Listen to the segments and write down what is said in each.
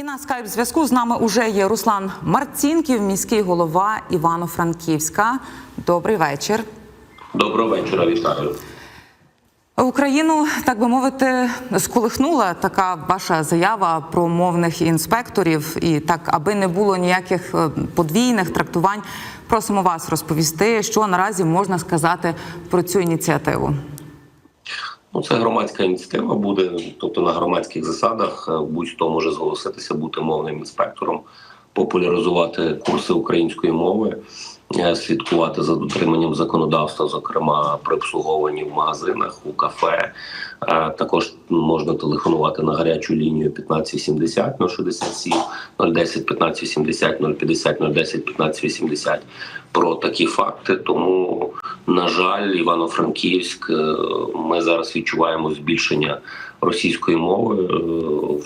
І на скайп зв'язку з нами уже є Руслан Марцінків, міський голова Івано-Франківська. Добрий вечір. Доброго вечора, вітаю. Україну, так би мовити, сколихнула така ваша заява про мовних інспекторів, і так, аби не було ніяких е, подвійних трактувань, просимо вас розповісти, що наразі можна сказати про цю ініціативу. Ну, це громадська ініціатива буде, тобто на громадських засадах е, будь-хто може зголоситися бути мовним інспектором, популяризувати курси української мови, слідкувати за дотриманням законодавства, зокрема при обслуговуванні в магазинах, у кафе. Е, Також можна телефонувати на гарячу лінію 1580 067 010 1580 050 010 1580 про такі факти. Тому, на жаль, Івано-Франківськ, е, ми зараз відчуваємо збільшення російської мови е,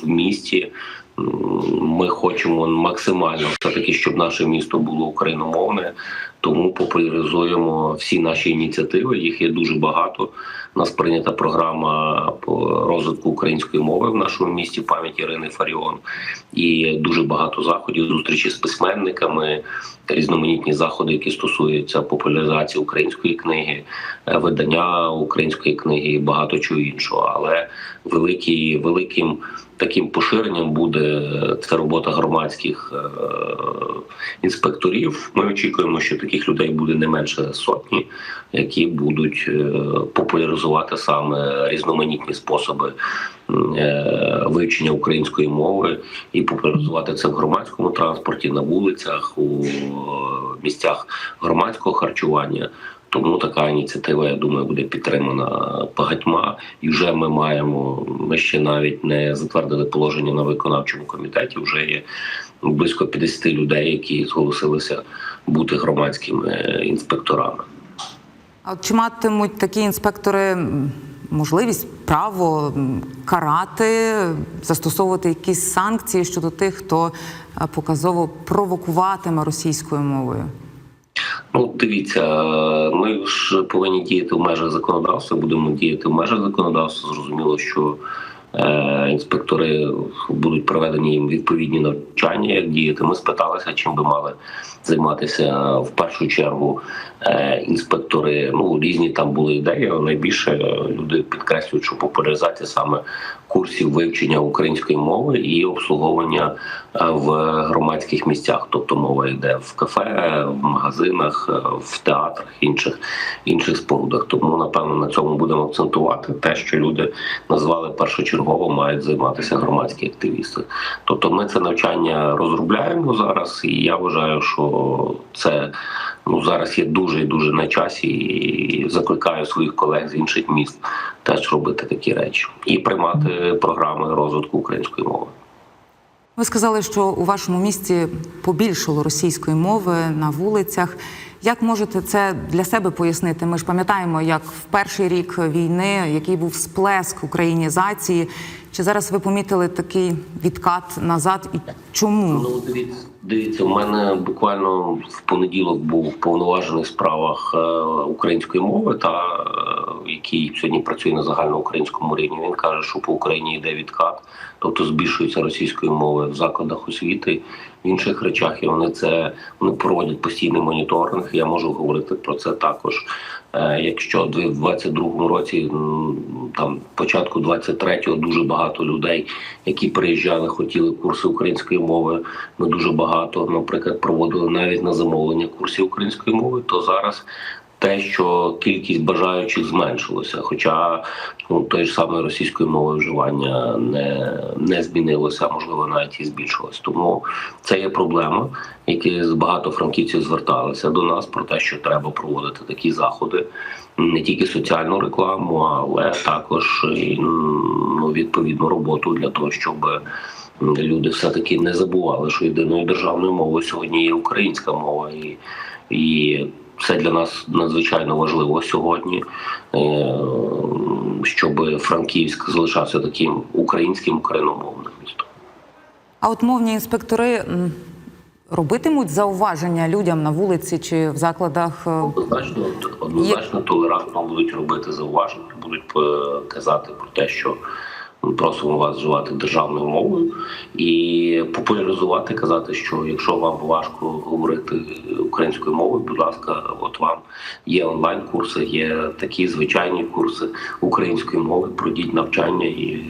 в місті. Ми хочемо максимально все таки, щоб наше місто було україномовне. Тому популяризуємо всі наші ініціативи. Їх є дуже багато. Нас прийнята програма по розвитку української мови в нашому місті пам'ять Ірини Фаріон. І дуже багато заходів, зустрічі з письменниками, різноманітні заходи, які стосуються популяризації української книги, е, видання української книги і багато чого іншого. Але великий, великим таким поширенням буде це робота громадських е, інспекторів. Ми очікуємо, що таких людей буде не менше сотні, які будуть е, популяризувати саме різноманітні способи е, вивчення української мови і популяризувати це в громадському транспорті, на вулицях, у місцях громадського харчування. Тому така ініціатива, я думаю, буде підтримана багатьма. І вже ми маємо. Ми ще навіть не затвердили положення на виконавчому комітеті. Вже є близько 50 людей, які зголосилися бути громадськими інспекторами. А от чи матимуть такі інспектори можливість право карати, застосовувати якісь санкції щодо тих, хто е, показово провокуватиме російською мовою? Ну, дивіться, ми ж повинні діяти в межах законодавства. Будемо діяти в межах законодавства. Зрозуміло, що е, інспектори будуть проведені їм відповідні навчання, як діяти. Ми спиталися, чим би мали займатися в першу чергу е, інспектори. Ну різні там були ідеї. Найбільше люди підкреслюють, що популяризація саме курсів вивчення української мови і обслуговування е, в громадських місцях. Тобто мова йде в кафе, в магазинах, е, в театрах, інших інших спорудах. Тому напевно на цьому будемо акцентувати те, що люди назвали першочергово, мають займатися громадські активісти. Тобто, ми це навчання розробляємо зараз, і я вважаю, що це ну зараз є дуже і дуже на часі, і закликаю своїх колег з інших міст теж робити такі речі і приймати програми розвитку української мови. Ви сказали, що у вашому місті побільшало російської мови на вулицях. Як можете це для себе пояснити? Ми ж пам'ятаємо, як в перший рік війни, який був сплеск українізації. Чи зараз ви помітили такий відкат назад? І чому? Ну, дивіться, дивіться, у мене буквально в понеділок був повноважений в справах е, української мови, та е, який сьогодні працює на загальноукраїнському рівні. Він каже, що по Україні йде відкат, тобто збільшується російської мови в закладах освіти, в інших речах, і вони це вони проводять постійний моніторинг. Я можу говорити про це також. Е, Якщо в 22-му році, там початку 23-го дуже багато людей, які приїжджали, хотіли курси української мови. Ми дуже багато, наприклад, проводили навіть на замовлення курсів української мови. То зараз те, що кількість бажаючих зменшилося, хоча ну той ж самої російської мови вживання не, не змінилося, можливо навіть і збільшилось. Тому це є проблема, які багато франківців зверталися до нас про те, що треба проводити такі заходи, не тільки соціальну рекламу, але також і, ну, відповідну роботу для того, щоб люди все таки не забували, що єдиною державною мовою сьогодні є українська мова і. і це для нас надзвичайно важливо сьогодні, е, щоб Франківськ залишався таким українським україномовним містом. А от мовні інспектори робитимуть зауваження людям на вулиці чи в закладах? е, Однозначно, однозначно толерантно будуть робити зауваження, будуть е, казати про те, що Ми просимо вас вживати державною мовою і популяризувати, казати, що якщо вам важко говорити українською мовою, будь ласка, от вам є онлайн-курси, є такі звичайні курси української мови. Пройдіть навчання, і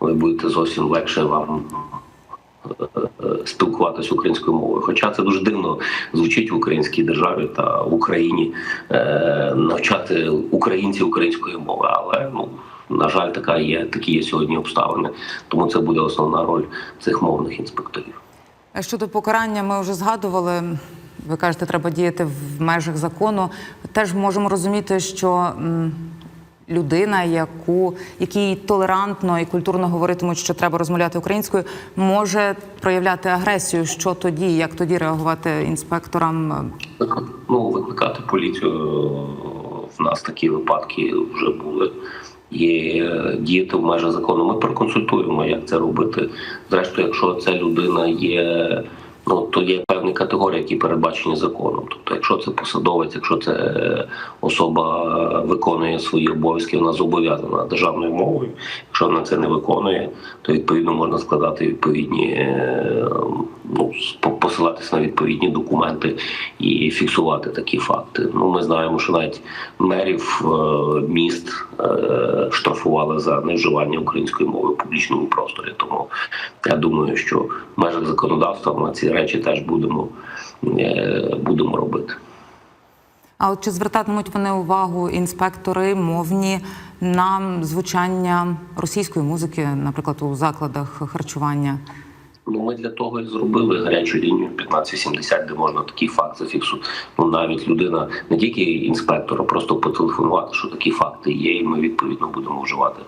ви будете зовсім легше вам спілкуватися українською мовою. Хоча це дуже дивно звучить в українській державі та в Україні е, навчати українців української мови, але ну. На жаль, така є такі є сьогодні обставини, тому це буде основна роль цих мовних інспекторів. Е, Щодо покарання, ми вже згадували. Ви кажете, треба діяти в межах закону. Теж можемо розуміти, що людина, яку якій толерантно і культурно говоритимуть, що треба розмовляти українською, може проявляти агресію. Що тоді, як тоді реагувати інспекторам? Ну, викликати поліцію в нас такі випадки вже були. І е, діяти в межах закону. Ми проконсультуємо, як це робити. Зрештою, якщо ця людина є, ну то є певні категорії, які передбачені законом. Тобто, якщо це посадовець, якщо це е, особа виконує свої обов'язки, вона зобов'язана державною мовою. Якщо вона це не виконує, то відповідно можна складати відповідні е, ну по- посилатися на відповідні документи і фіксувати такі факти. Ну ми знаємо, що навіть мерів е, міст е, штрафували за невживання української мови в публічному просторі. Тому я думаю, що в межах законодавства ці речі теж будемо, е, будемо робити. А от чи звертатимуть вони увагу інспектори мовні на звучання російської музики, наприклад, у закладах харчування? Ну, ми для того і зробили гарячу лінію 1570, де можна такий факт зафіксувати. Ну навіть людина не тільки інспектор, а просто потелефонувати, що такі факти є, і ми відповідно будемо вживати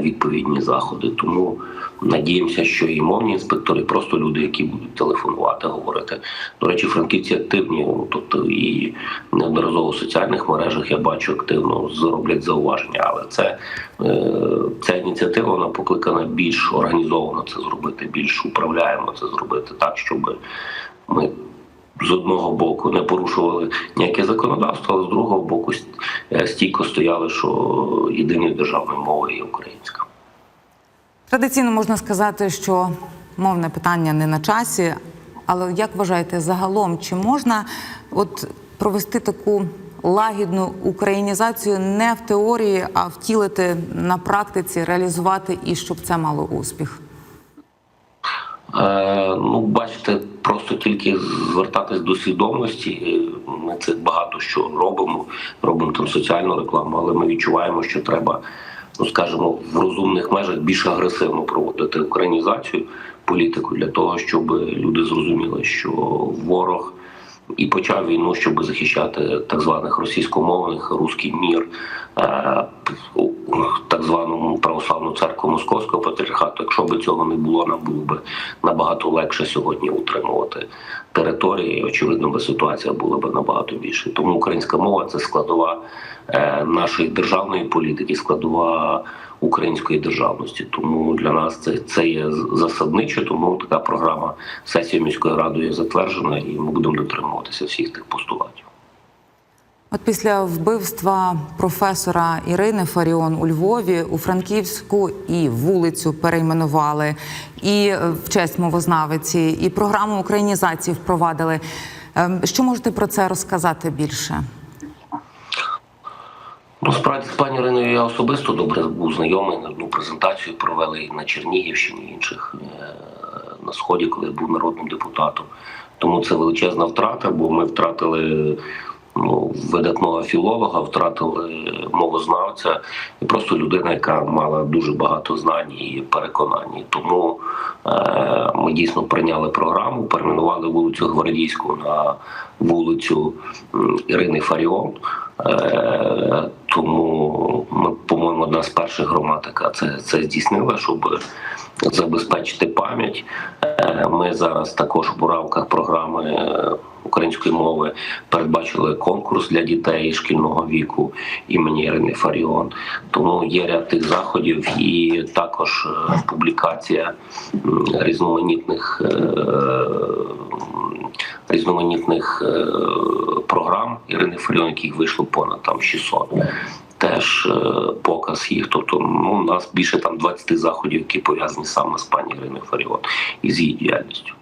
відповідні заходи. Тому надіємося, що і мовні інспектори, просто люди, які будуть телефонувати, говорити. До речі, франківці активні, тобто і неодноразово в соціальних мережах я бачу активно зроблять зауваження, але це е, ця ініціатива вона покликана більш організовано це зробити, більш управляємо це зробити так, щоб ми з одного боку не порушували ніяке законодавство, але з другого боку е, стійко стояли, що єдиною державною мовою є українська. Традиційно можна сказати, що мовне питання не на часі, але як вважаєте, загалом чи можна от провести таку лагідну українізацію не в теорії, а втілити на практиці, реалізувати і щоб це мало успіх? Е, ну, бачите, просто тільки звертатись до свідомості. Е, Ми це багато що робимо, робимо там соціальну рекламу, але ми відчуваємо, що треба, ну скажімо, в розумних межах більш агресивно проводити українізацію політику для того, щоб люди зрозуміли, що ворог. І почав війну, щоб захищати так званих російськомовних руський мір, е, так званому православну церкву Московського патріархату. Якщо б цього не було, нам було б набагато легше сьогодні утримувати території. Очевидно, би ситуація була б набагато більше. Тому українська мова це складова е, нашої державної політики, складова української державності. Тому для нас це, це є засадниче. Тому така програма сесії міської ради є затверджена, і ми будемо дотримуватися всіх тих постулатів. От після вбивства професора Ірини Фаріон у Львові у Франківську і вулицю перейменували, і е, в честь мовознавиці, і програму українізації впровадили. Ем, Що можете про це розказати більше? Ну, справді з пані Іриною я особисто добре був знайомий. На одну презентацію провели на Чернігівщині, інших е, на сході, коли був народним депутатом. Тому це величезна втрата, бо ми втратили ну, видатного філолога, втратили мовознавця і просто людина, яка мала дуже багато знань і переконань. Тому е, ми дійсно прийняли програму, перейменували вулицю Гвардійську на вулицю Ірини Фаріон. Е, тому ми, по-моєму, одна з перших громад, яка це, це здійснила, щоб забезпечити пам'ять. Е, Ми зараз також у рамках програми е, української мови передбачили конкурс для дітей шкільного віку імені Ірини Фаріон. Тому є ряд тих заходів, і також публікація різноманітних різноманітних програм Ірини Фаріон, яких вийшло понад там 600. теж е, показ їх. Тобто, ну у нас більше там 20 заходів, які пов'язані саме з пані Іриною Фаріон і з її діяльністю.